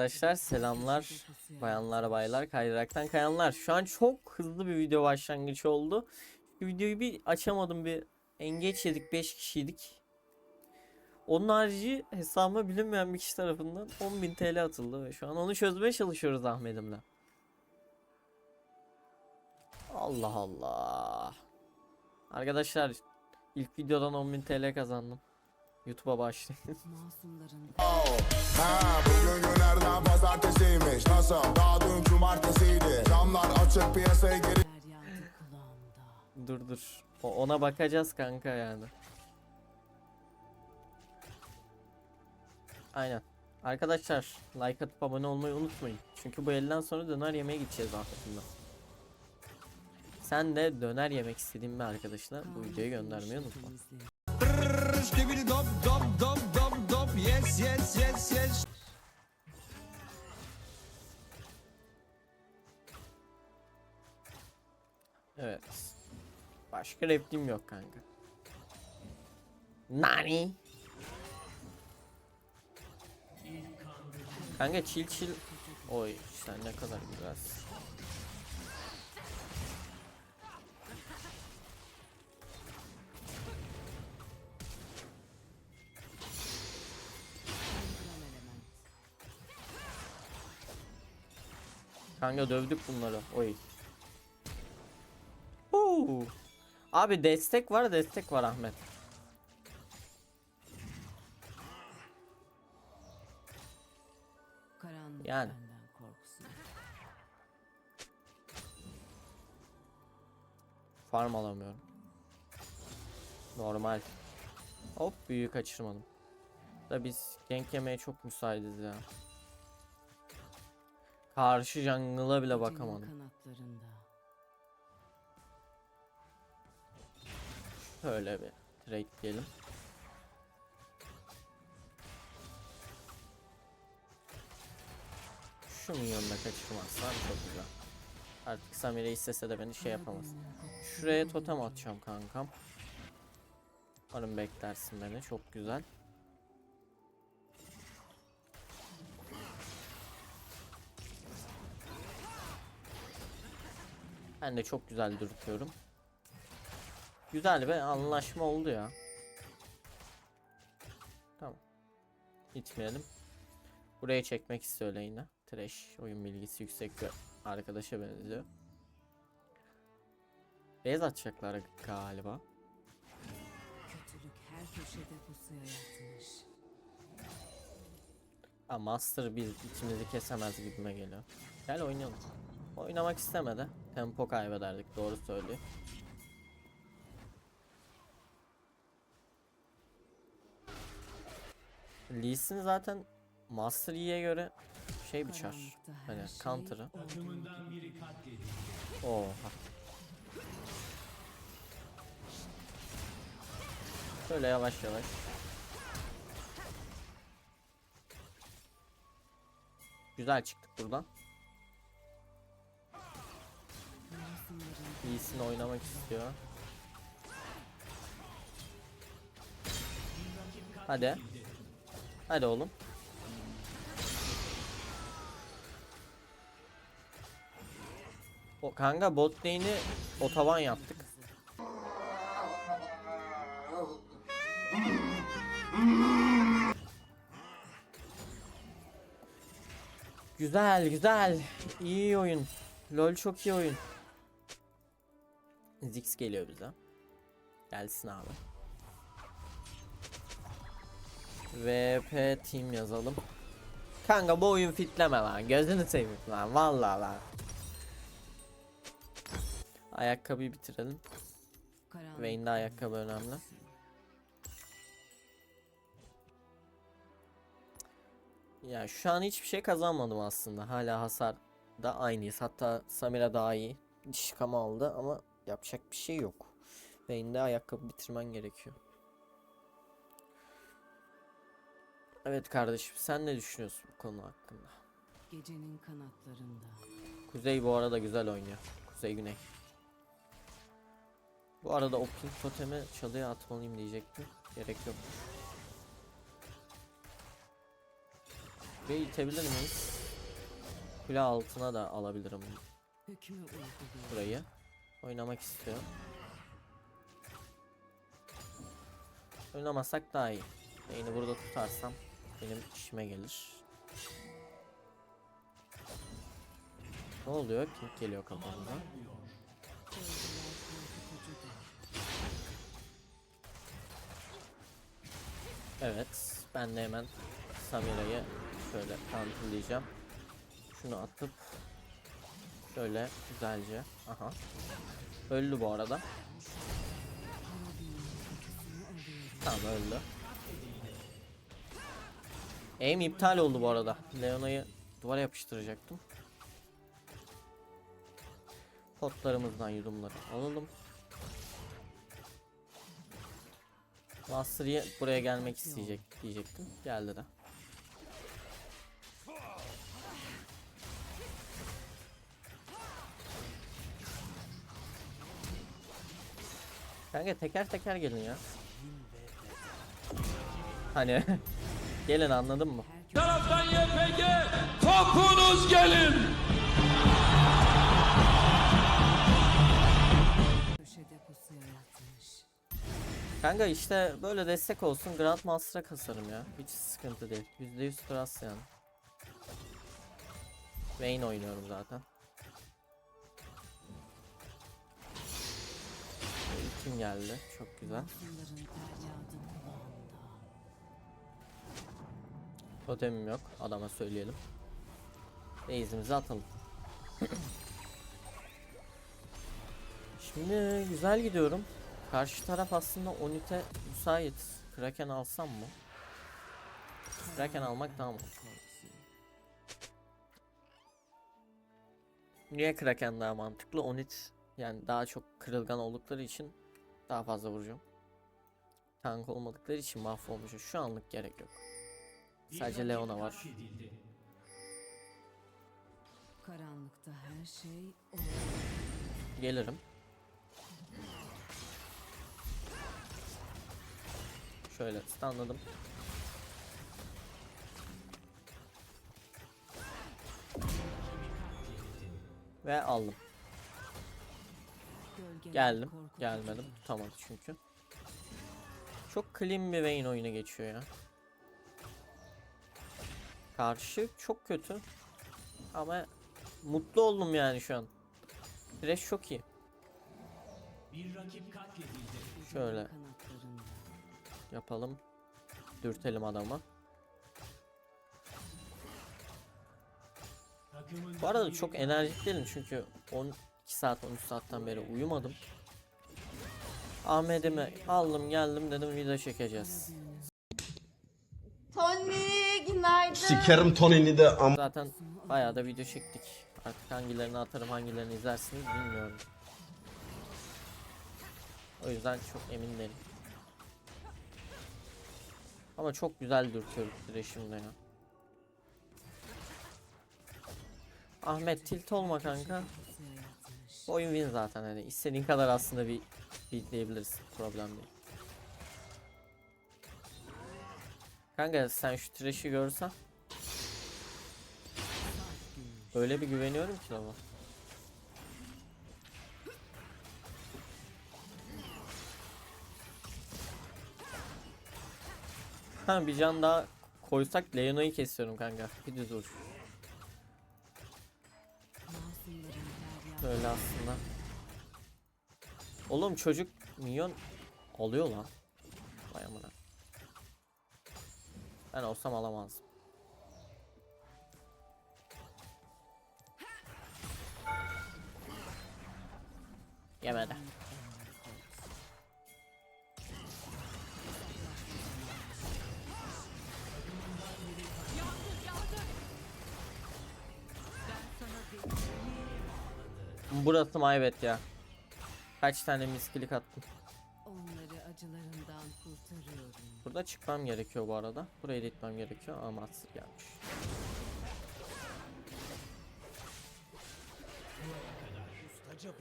Arkadaşlar selamlar. Bayanlar baylar kaydıraktan kayanlar. Şu an çok hızlı bir video başlangıcı oldu. Şu videoyu bir açamadım bir engeç yedik 5 kişiydik. Onun harici hesabıma bilinmeyen bir kişi tarafından 10.000 TL atıldı ve şu an onu çözmeye çalışıyoruz Ahmet'imle. Allah Allah. Arkadaşlar ilk videodan 10.000 TL kazandım. YouTube'a başlayın Dur dur. O- ona bakacağız kanka yani. Aynen. Arkadaşlar like atıp abone olmayı unutmayın. Çünkü bu elden sonra döner yemeye gideceğiz afetinden. Sen de döner yemek istediğin bir arkadaşına bu videoyu göndermeyi unutma. Evet. Başka repliğim yok kanka. Nani? Kanka çil çil. Oy sen ne kadar güzelsin. Kanka dövdük bunları. Oy. Abi destek var destek var Ahmet. Karanlık Yani. Farm alamıyorum. Normal. Hop büyüğü kaçırmadım. Da biz gank yemeye çok müsaitiz ya. Karşı jungle'a bile bakamadım. kanatlarında. Şöyle bir trade diyelim. Şu minyonla kaçırmazsam çok güzel. Artık Samire istese de beni şey yapamaz. Şuraya totem atacağım kankam. Umarım beklersin beni. Çok güzel. Ben de çok güzel dürtüyorum. Güzel bir anlaşma oldu ya. Tamam. Gitmeyelim. Buraya çekmek istiyor yine. Trash oyun bilgisi yüksek bir arkadaşa benziyor. Beyaz atacaklar galiba. Kötülük her köşede pusuya yatmış. Ha, Master biz içimizi kesemez gibime geliyor. Gel oynayalım. Oynamak istemedi. Tempo kaybederdik doğru söylüyor. Lee Sin zaten Master Yi'ye göre şey biçer. Hani şey counter'ı. Oha. Şöyle yavaş yavaş. Güzel çıktık buradan. İyisini oynamak istiyor. Hadi. Hadi oğlum. O kanka bot lane'i otoban yaptık. Güzel güzel. İyi oyun. LoL çok iyi oyun. Ziggs geliyor bize. Gelsin abi. VP team yazalım. Kanka bu oyun fitleme lan. Gözünü seveyim lan. Vallahi lan. Ayakkabıyı bitirelim. Vayne'de ayakkabı önemli. Ya şu an hiçbir şey kazanmadım aslında. Hala hasar da aynıyız. Hatta Samira daha iyi. Şikama aldı ama yapacak bir şey yok. Vayne'de ayakkabı bitirmen gerekiyor. Evet kardeşim sen ne düşünüyorsun bu konu hakkında? Gecenin kanatlarında. Kuzey bu arada güzel oynuyor. Kuzey Güney. Bu arada o pink totemi çalıya atmalıyım diyecektim. Gerek yok. Ve itebilir miyiz? Kule altına da alabilirim burayı. Oynamak istiyor. Oynamasak daha iyi. Beyni burada tutarsam benim işime gelir. Ne oluyor? Kim geliyor korkutucudur. Evet. Ben de hemen Samira'yı şöyle counterlayacağım. Şunu atıp şöyle güzelce. Aha. Öldü bu arada. Tamam öldü. Aim iptal oldu bu arada. Leona'yı duvara yapıştıracaktım. Potlarımızdan yudumları alalım. Master Yi buraya gelmek isteyecek diyecektim. Geldi de. Kanka teker teker gelin ya. Hani gelin anladın mı? taraftan YPG topunuz gelin. Kanka işte böyle destek olsun Grandmaster'a kasarım ya. Hiç sıkıntı değil. %100 trust yani. Vayne oynuyorum zaten. Kim geldi? Çok güzel. Totemim yok. Adama söyleyelim. Base'imizi atalım. Şimdi güzel gidiyorum. Karşı taraf aslında Onit'e müsait. Kraken alsam mı? Kraken almak daha mantıklı. Niye Kraken daha mantıklı? Onit yani daha çok kırılgan oldukları için daha fazla vuracağım. Tank olmadıkları için mahvolmuş. Şu anlık gerek yok. Sadece Leona var. Karanlıkta her şey. Gelirim. Şöyle stunladım. Ve aldım. Geldim. Gelmedim. Tutamadı çünkü. Çok clean bir Vayne oyunu geçiyor ya. Karşı çok kötü. Ama mutlu oldum yani şu an. Thresh çok iyi. Şöyle Kanatlarında. yapalım. Dürtelim adamı. Bu arada çok enerjik değilim çünkü 12 saat 13 saatten beri uyumadım. Ahmet'imi aldım geldim dedim video çekeceğiz. Tony günaydın. Sikerim Tony'ni de am Zaten bayağı da video çektik. Artık hangilerini atarım hangilerini izlersiniz bilmiyorum. O yüzden çok emin değilim. Ama çok güzel dürtüyoruz Thresh'imde ya. Ahmet tilt olma kanka. Bu oyun win zaten hani istediğin kadar aslında bir beatleyebiliriz problem değil. Kanka sen şu Thresh'i görsen Öyle bir güveniyorum ki ama. Ha bir can daha koysak Leona'yı kesiyorum kanka. Bir düz feryadı. Öyle aslında. Oğlum çocuk minyon alıyor lan. Vay amına. Ben olsam alamazdım. Yemedi. Burası maybet ya. Kaç tane miskilik attım. Burada çıkmam gerekiyor bu arada. Buraya da gitmem gerekiyor ama Master gelmiş.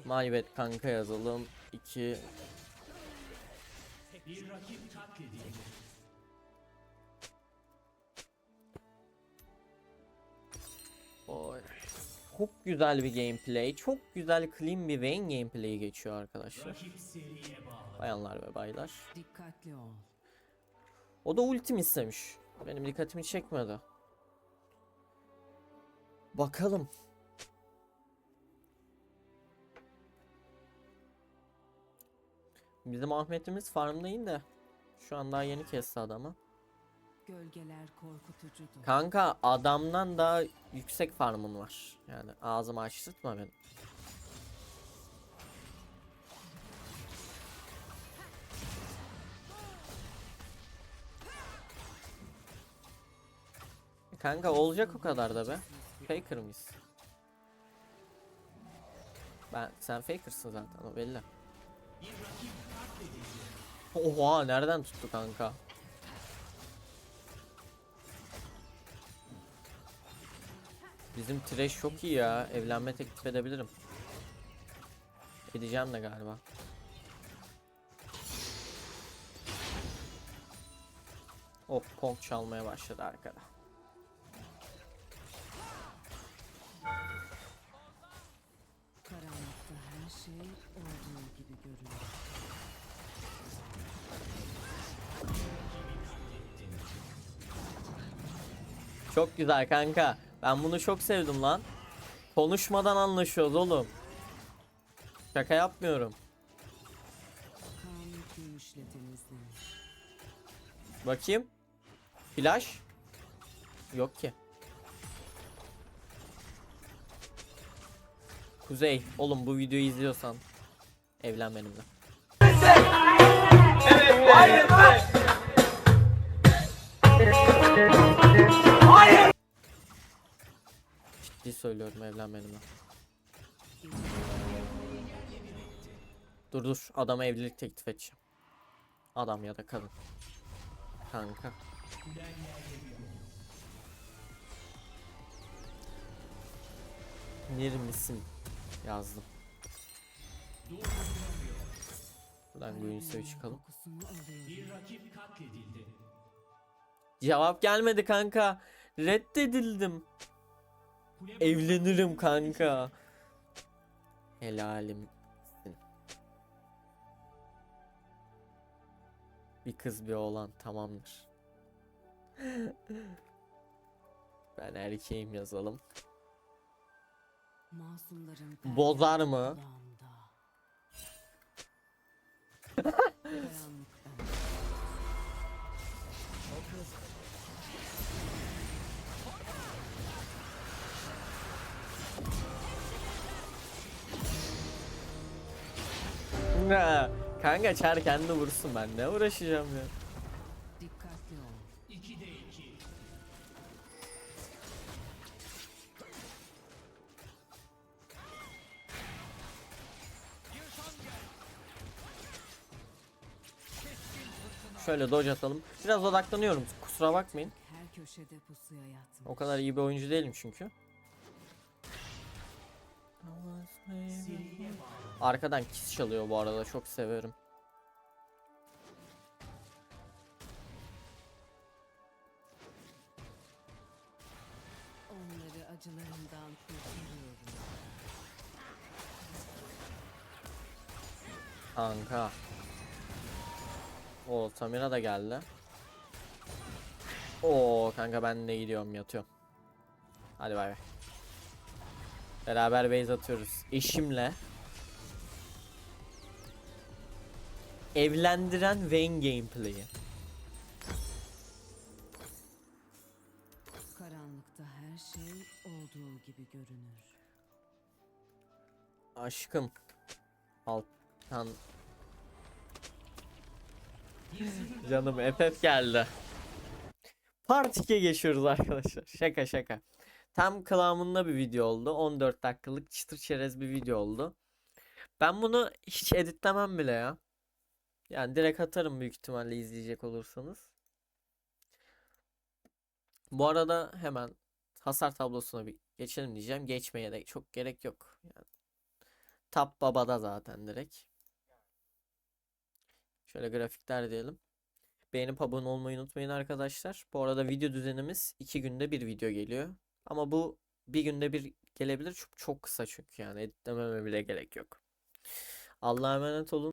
Maybet kanka yazalım. 2 Oy. Çok güzel bir gameplay. Çok güzel clean bir Vayne gameplay'i geçiyor arkadaşlar. Bayanlar ve baylar. Dikkatli ol. O da ultim istemiş. Benim dikkatimi çekmedi. Bakalım. Bizim Ahmet'imiz farmdayın da şu an daha yeni kesti adamı. Gölgeler korkutucudur. Kanka adamdan daha yüksek farmın var. Yani ağzımı açtırtma beni. Kanka olacak o kadar da be. Faker mıyız? Ben sen fakersın zaten o belli. Oha nereden tuttu kanka? Bizim trash çok iyi ya. Evlenme teklif edebilirim. Edeceğim de galiba. Oh Kong çalmaya başladı arkada. Olduğu gibi görünür. Çok güzel kanka. Ben bunu çok sevdim lan. Konuşmadan anlaşıyoruz oğlum. Şaka yapmıyorum. Bakayım. Flash. Yok ki. Kuzey, oğlum bu videoyu izliyorsan evlen benimle. Ciddi söylüyorum evlen benimle. Dur dur adama evlilik teklif edeceğim. Adam ya da kadın. Kanka. Nir misin? Yazdım. Buradan Guinness'e çıkalım. Cevap gelmedi kanka. Reddedildim. Evlenirim kanka. Helalim. Bir kız bir oğlan tamamdır. ben erkeğim yazalım. Masumların Bozar mı? kanka çar kendi vursun ben ne uğraşacağım ya. Şöyle dodge atalım. Biraz odaklanıyorum kusura bakmayın. Her köşede pusuya yatmış. O kadar iyi bir oyuncu değilim çünkü. Arkadan kiss çalıyor bu arada çok severim. Onları acılarından kurtarıyorum. Kanka. O Tamira da geldi. Oo kanka ben de gidiyorum yatıyorum. Hadi bay bay. Beraber base atıyoruz. Eşimle. Evlendiren Vayne gameplay'i. Karanlıkta her şey olduğu gibi görünür. Aşkım. Altan. Canım FF geldi. Part 2'ye geçiyoruz arkadaşlar. Şaka şaka. Tam kıvamında bir video oldu. 14 dakikalık çıtır çerez bir video oldu. Ben bunu hiç editlemem bile ya. Yani direkt atarım büyük ihtimalle izleyecek olursanız. Bu arada hemen hasar tablosuna bir geçelim diyeceğim. Geçmeye de çok gerek yok. Yani Tap babada zaten direkt. Şöyle grafikler diyelim. Beğenip abone olmayı unutmayın arkadaşlar. Bu arada video düzenimiz 2 günde bir video geliyor. Ama bu bir günde bir gelebilir. Çok, çok kısa çünkü yani editlememe bile gerek yok. Allah'a emanet olun.